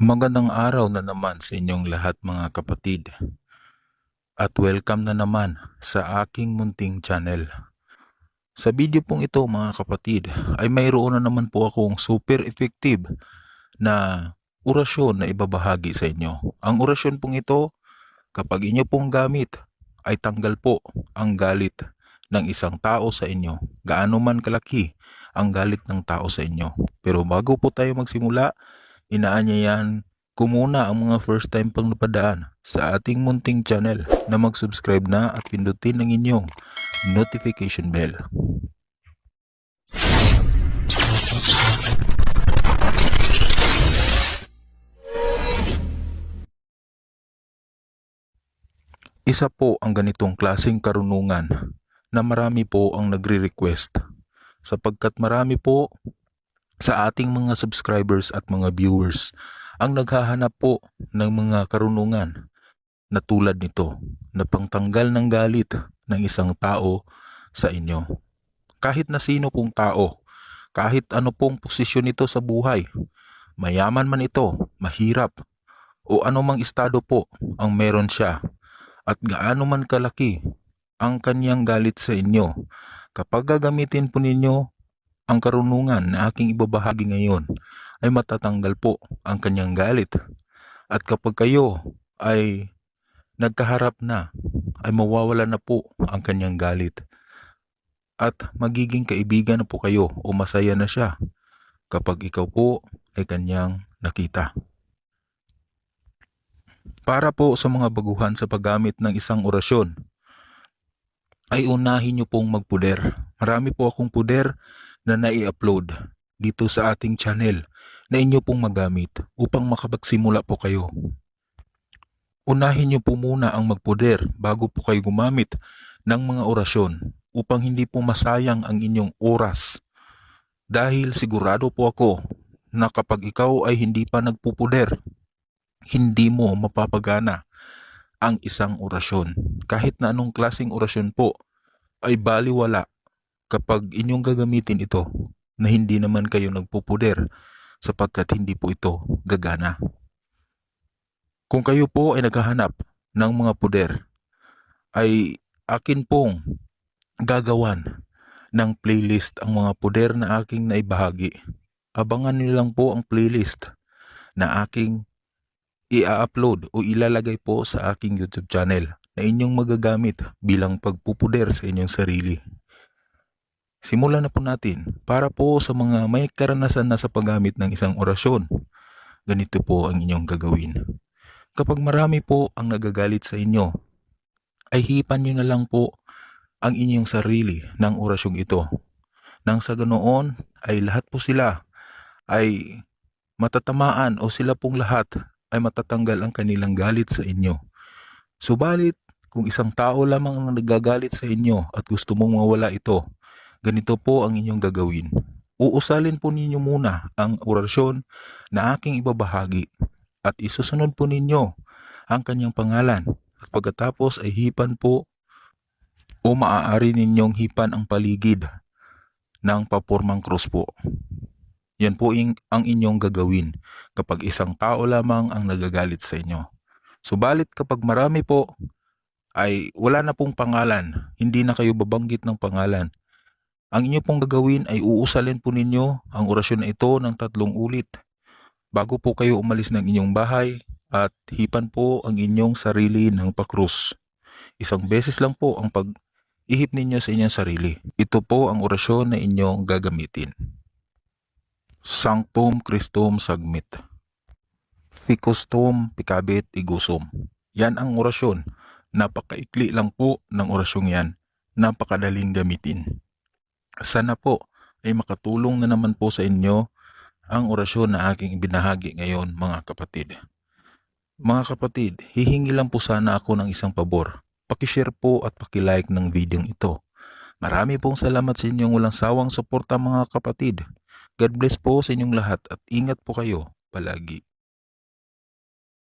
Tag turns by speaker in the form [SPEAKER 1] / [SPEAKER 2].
[SPEAKER 1] Magandang araw na naman sa inyong lahat mga kapatid. At welcome na naman sa aking munting channel. Sa video pong ito mga kapatid ay mayroon na naman po akong super effective na orasyon na ibabahagi sa inyo. Ang orasyon pong ito kapag inyo pong gamit ay tanggal po ang galit ng isang tao sa inyo. Gaano man kalaki ang galit ng tao sa inyo. Pero bago po tayo magsimula, inaanyayan ko muna ang mga first time pang napadaan sa ating munting channel na mag-subscribe na at pindutin ang inyong notification bell. Isa po ang ganitong klaseng karunungan na marami po ang nagre-request sapagkat marami po sa ating mga subscribers at mga viewers ang naghahanap po ng mga karunungan na tulad nito na pangtanggal ng galit ng isang tao sa inyo. Kahit na sino pong tao, kahit ano pong posisyon nito sa buhay, mayaman man ito, mahirap, o anumang estado po ang meron siya at gaano man kalaki ang kanyang galit sa inyo, kapag gagamitin po ninyo ang karunungan na aking ibabahagi ngayon ay matatanggal po ang kanyang galit. At kapag kayo ay nagkaharap na, ay mawawala na po ang kanyang galit. At magiging kaibigan na po kayo o masaya na siya kapag ikaw po ay kanyang nakita. Para po sa mga baguhan sa paggamit ng isang orasyon, ay unahin nyo pong magpuder. Marami po akong puder na nai-upload dito sa ating channel na inyo pong magamit upang makapagsimula po kayo. Unahin nyo po muna ang magpuder bago po kayo gumamit ng mga orasyon upang hindi po masayang ang inyong oras. Dahil sigurado po ako na kapag ikaw ay hindi pa nagpupuder, hindi mo mapapagana ang isang orasyon. Kahit na anong klaseng orasyon po ay baliwala kapag inyong gagamitin ito na hindi naman kayo nagpupuder sapagkat hindi po ito gagana. Kung kayo po ay naghahanap ng mga puder, ay akin pong gagawan ng playlist ang mga puder na aking naibahagi. Abangan niyo lang po ang playlist na aking i-upload o ilalagay po sa aking YouTube channel na inyong magagamit bilang pagpupuder sa inyong sarili. Simulan na po natin para po sa mga may karanasan na sa paggamit ng isang orasyon. Ganito po ang inyong gagawin. Kapag marami po ang nagagalit sa inyo, ay hipan nyo na lang po ang inyong sarili ng orasyong ito. Nang sa ganoon ay lahat po sila ay matatamaan o sila pong lahat ay matatanggal ang kanilang galit sa inyo. Subalit, kung isang tao lamang ang nagagalit sa inyo at gusto mong mawala ito, ganito po ang inyong gagawin. Uusalin po ninyo muna ang orasyon na aking ibabahagi at isusunod po ninyo ang kanyang pangalan. At pagkatapos ay hipan po o maaari ninyong hipan ang paligid ng papormang cross po. Yan po ing, ang inyong gagawin kapag isang tao lamang ang nagagalit sa inyo. Subalit kapag marami po ay wala na pong pangalan, hindi na kayo babanggit ng pangalan. Ang inyo pong gagawin ay uusalin po ninyo ang orasyon na ito ng tatlong ulit bago po kayo umalis ng inyong bahay at hipan po ang inyong sarili ng pakrus. Isang beses lang po ang pag-ihip ninyo sa inyong sarili. Ito po ang orasyon na inyong gagamitin. Sanctum Christum Sagmit Ficustum Picabit Igusum Yan ang orasyon. Napakaikli lang po ng orasyong yan. Napakadaling gamitin. Sana po ay makatulong na naman po sa inyo ang orasyon na aking ibinahagi ngayon mga kapatid. Mga kapatid, hihingi lang po sana ako ng isang pabor. Pakishare po at pakilike ng video ito. Marami pong salamat sa inyong walang sawang suporta mga kapatid. God bless po sa inyong lahat at ingat po kayo palagi.